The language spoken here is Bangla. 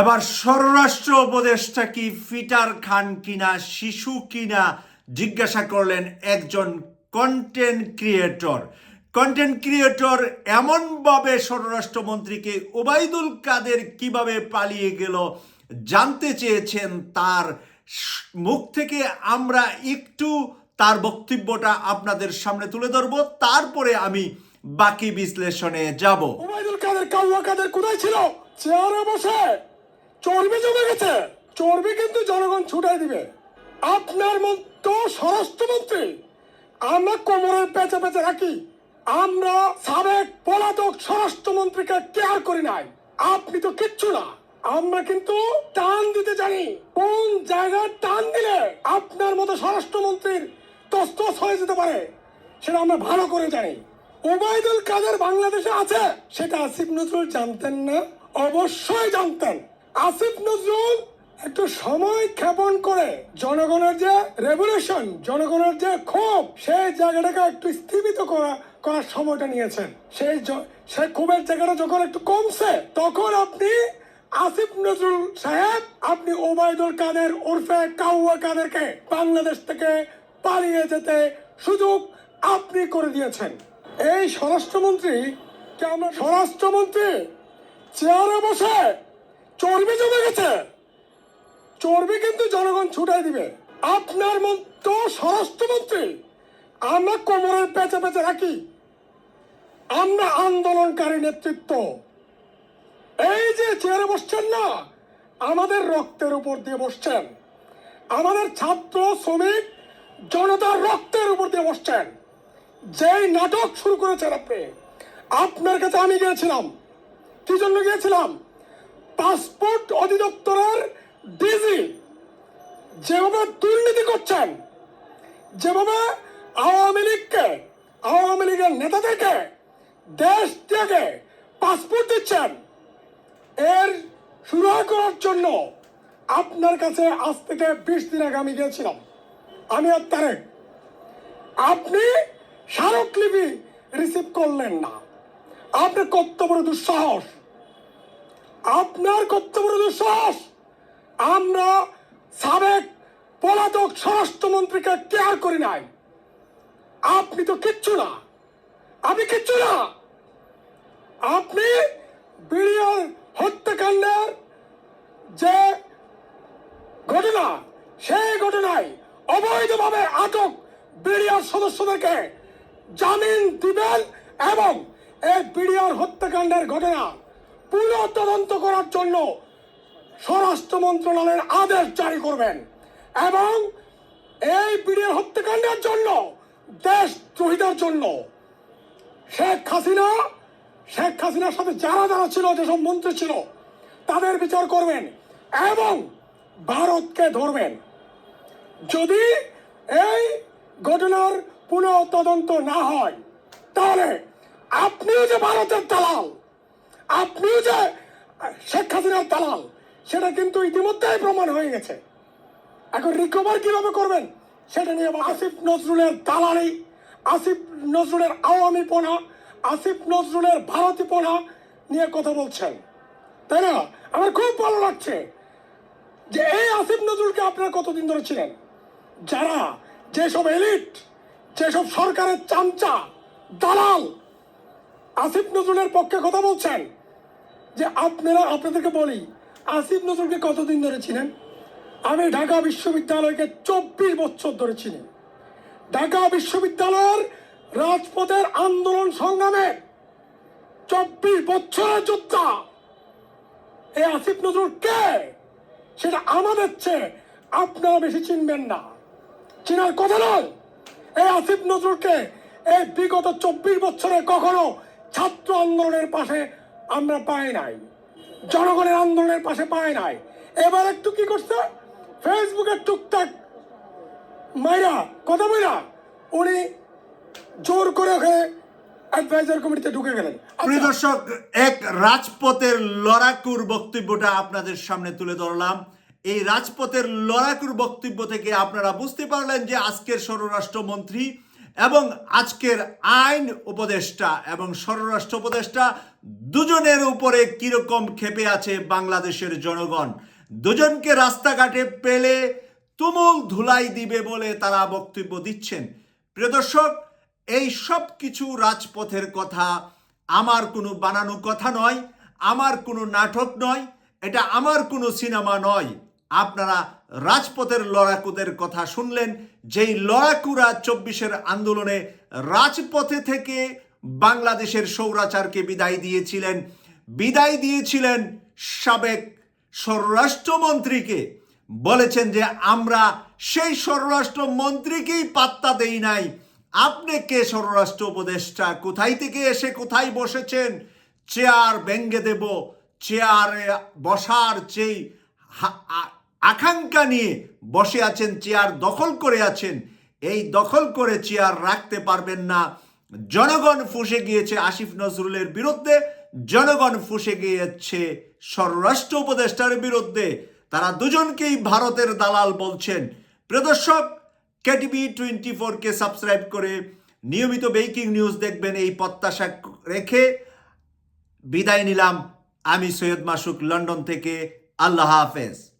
এবার স্বরাষ্ট্র উপদেষ্টা কি ফিটার খান কিনা, শিশু কিনা, জিজ্ঞাসা করলেন একজন কন্টেন্ট ক্রিয়েটর কন্টেন্ট ক্রিয়েটর এমনভাবে স্বরাষ্ট্রমন্ত্রীকে ওবায়দুল কাদের কীভাবে পালিয়ে গেল জানতে চেয়েছেন তার মুখ থেকে আমরা একটু তার বক্তব্যটা আপনাদের সামনে তুলে ধরবো, তারপরে আমি বাকি বিশ্লেষণে যাব। ওবায়দুল কাদের কাউয়া কাদের কোথায় ছিল? চেয়ারে বসে। চর্বি জমে গেছে। চর্বি কিন্তু জনগণ ছুটাই দিবে। আপনার মতো স্বরাষ্ট্রমন্ত্রী আমরা কোমরের পেঁচে পেঁচে রাখি। আমরা সাবেক পলাতক স্বরাষ্ট্রমন্ত্রীকে কেয়ার করি নাই। আপনি তো কিচ্ছু না। আমরা কিন্তু টান দিতে জানি। কোন জায়গায় টান দিলে আপনার মতো স্বরাষ্ট্রমন্ত্রীর তস্তস হয়ে যেতে পারে, সেটা আমরা ভালো করে জানি। ওবায়দুল কাদের বাংলাদেশে আছে? সেটা আসিফ নজরুল জানতেন না? অবশ্যই জানতেন। আসিফ নজরুল একটু সময় ক্ষেপণ করে। জনগণের যে রেভলিউশন জনগণের যে ক্ষোভ, সেই জায়গাটাকে একটু স্থিমিত করা, করার সময়টা নিয়েছেন। সেই সেই ক্ষোভের জায়গাটা যখন একটু কমছে, তখন আপনি আসিফ নজরুল সাহেব, আপনি ওবায়দুল কাদের ওরফে কাউয়া কাদেরকে বাংলাদেশ থেকে পালিয়ে যেতে সুযোগ আপনি করে দিয়েছেন। এই স্বরাষ্ট্রমন্ত্রী, কে আমরা স্বরাষ্ট্রমন্ত্রী? চেয়ারে বসে চর্বি জমে গেছে। চর্বি কিন্তু জনগণ ছুটাই দিবে। আপনার মতো স্বরাষ্ট্রমন্ত্রী আমরা কোমরের পেঁচে পেঁচে রাখি। আমরা আন্দোলনকারী নেতৃত্ব। এই যে চেয়ারে বসছেন না, আমাদের রক্তের উপর দিয়ে বসছেন। আমাদের ছাত্র, শ্রমিক জনতার রক্তের উপর দিয়ে বসছেন। যেই নাটক শুরু করেছেন আপনি, আপনার কাছে আমি গিয়েছিলাম। কি জন্য গিয়েছিলাম? পাসপোর্ট অধিদপ্তরের ডিজি যেভাবে দুর্নীতি করছেন, যেভাবে আওয়ামী লীগকে, আওয়ামী লীগের নেতাদেরকে দেশ থেকে পাসপোর্ট দিচ্ছেন, এর শুরু করার জন্য আপনার কাছে আজ থেকে বিশ দিন আগে আমি গিয়েছিলাম। আমি আর তারেক আপনি স্মারকলিপি রিসিভ করলেন না। আপনার কত বড় দুঃসাহস। আপনার বড় দুঃসাহস আমরা সাবেক পলাতক স্বরাষ্ট্রমন্ত্রীকে কেয়ার করি নাই। আপনি তো কিচ্ছু না। আমি কিচ্ছু না। আপনি বিডিআর হত্যাকাণ্ডের যে ঘটনা, সেই ঘটনায় অবৈধভাবে আটক বিডিআর সদস্যদেরকে জামিন দিবেন এবং এই বিডিআর হত্যাকাণ্ডের ঘটনা পুনঃ তদন্ত করার জন্য স্বরাষ্ট্র মন্ত্রণালয়ের আদেশ জারি করবেন এবং এই বিডিআর হত্যাকাণ্ডের জন্য দেশদ্রোহিতার জন্য শেখ হাসিনা, শেখ হাসিনার সাথে যারা যারা ছিল, যেসব মন্ত্রী ছিল, তাদের বিচার করবেন এবং ভারতকে ধরবেন। যদি এই ঘটনার পুনঃ তদন্ত না হয়, তাহলে আপনিও যে ভারতের দালাল আপনিও যে শেখ হাসিনার দালাল, সেটা কিন্তু ইতিমধ্যেই প্রমাণ হয়ে গেছে। এখন রিকভার কীভাবে করবেন, সেটা নিয়ে আসিফ নজরুলের দালালি, আসিফ নজরুলের আওয়ামী পোনা, আসিফ নজরুলের ভারতী পোনা নিয়ে কথা বলছেন। তাই না? আমার খুব ভালো লাগছে যে এই আসিফ নজরুলকে আপনারা কতদিন ধরে ছিলেন যারা যেসব এলিট, যেসব সরকারের চামচা, দালাল, আসিফ নজরুলের পক্ষে কথা বলছেন যে আপনারা, আপনাদেরকে বলি, আসিফ নজরুলকে কতদিন ধরে ছিলেন আমি ঢাকা বিশ্ববিদ্যালয়কে চব্বিশ বছর ধরে চিনি। ঢাকা বিশ্ববিদ্যালয়ের রাজপথের আন্দোলন সংগ্রামে চব্বিশ বছরের যোদ্ধা। এই আসিফ নজরুল কে? সেটা আমাদের চেয়ে আপনারা বেশি চিনবেন না। চিনার কথা নয়। এই আসিফ নজরুলকে এই বিগত চব্বিশ বছরে কখনো ছাত্র আন্দোলনের পাশে আমরা পাই নাই। জনগণের আন্দোলনের পাশে পায় নাই। এবার একটু কি করছে? ফেসবুকে টুকটাক মাইরা কথা বইরা উনি জোর করে ওখানে অ্যাডভাইজার কমিটিতে ঢুকে গেলেন। প্রিয় আচ্ছা, দর্শক এক রাজপথের লড়াকুর বক্তব্যটা আপনাদের সামনে তুলে ধরলাম। এই রাজপথের লড়াকুর বক্তব্য থেকে আপনারা বুঝতে পারলেন যে আজকের স্বরাষ্ট্রমন্ত্রী এবং আজকের আইন উপদেষ্টা এবং স্বরাষ্ট্র উপদেষ্টা দুজনের উপরে কীরকম ক্ষেপে আছে বাংলাদেশের জনগণ? দুজনকে রাস্তাঘাটে পেলে তুমুল ধুলাই দিবে বলে তারা বক্তব্য দিচ্ছেন। প্রিয় দর্শক, এই সব কিছু রাজপথের কথা, আমার কোনো বানানো কথা নয়, আমার কোনো নাটক নয়, এটা আমার কোনো সিনেমা নয়। আপনারা রাজপথের লড়াকুদের কথা শুনলেন, যেই লড়াকুরা চব্বিশের আন্দোলনে রাজপথে থেকে বাংলাদেশের সৌরাচারকে বিদায় দিয়েছিলেন। বিদায় দিয়েছিলেন সাবেক স্বরাষ্ট্রমন্ত্রীকে। বলেছেন যে, আমরা সেই স্বরাষ্ট্রমন্ত্রীকেই পাত্তা দেই নাই। আপনি কে স্বরাষ্ট্র উপদেষ্টা? কোথায় থেকে এসে কোথায় বসেছেন? চেয়ার ব্যঙ্গে দেব, চেয়ারে বসার যেই আকাঙ্ক্ষা নিয়ে বসে আছেন, চেয়ার দখল করে আছেন, এই দখল করে চেয়ার রাখতে পারবেন না। জনগণ ফুসে গিয়েছে আসিফ নজরুলের বিরুদ্ধে, জনগণ ফুসে গিয়েছে স্বরাষ্ট্র উপদেষ্টার বিরুদ্ধে। তারা দুজনকেই ভারতের দালাল বলছেন। প্রদর্শক, কেটিভি টোয়েন্টি ফোরকে সাবস্ক্রাইব করে নিয়মিত বেকিং নিউজ দেখবেন এই প্রত্যাশা রেখে। বিদায় নিলাম। আমি সৈয়দ মাসুক, লন্ডন থেকে। আল্লাহ হাফেজ।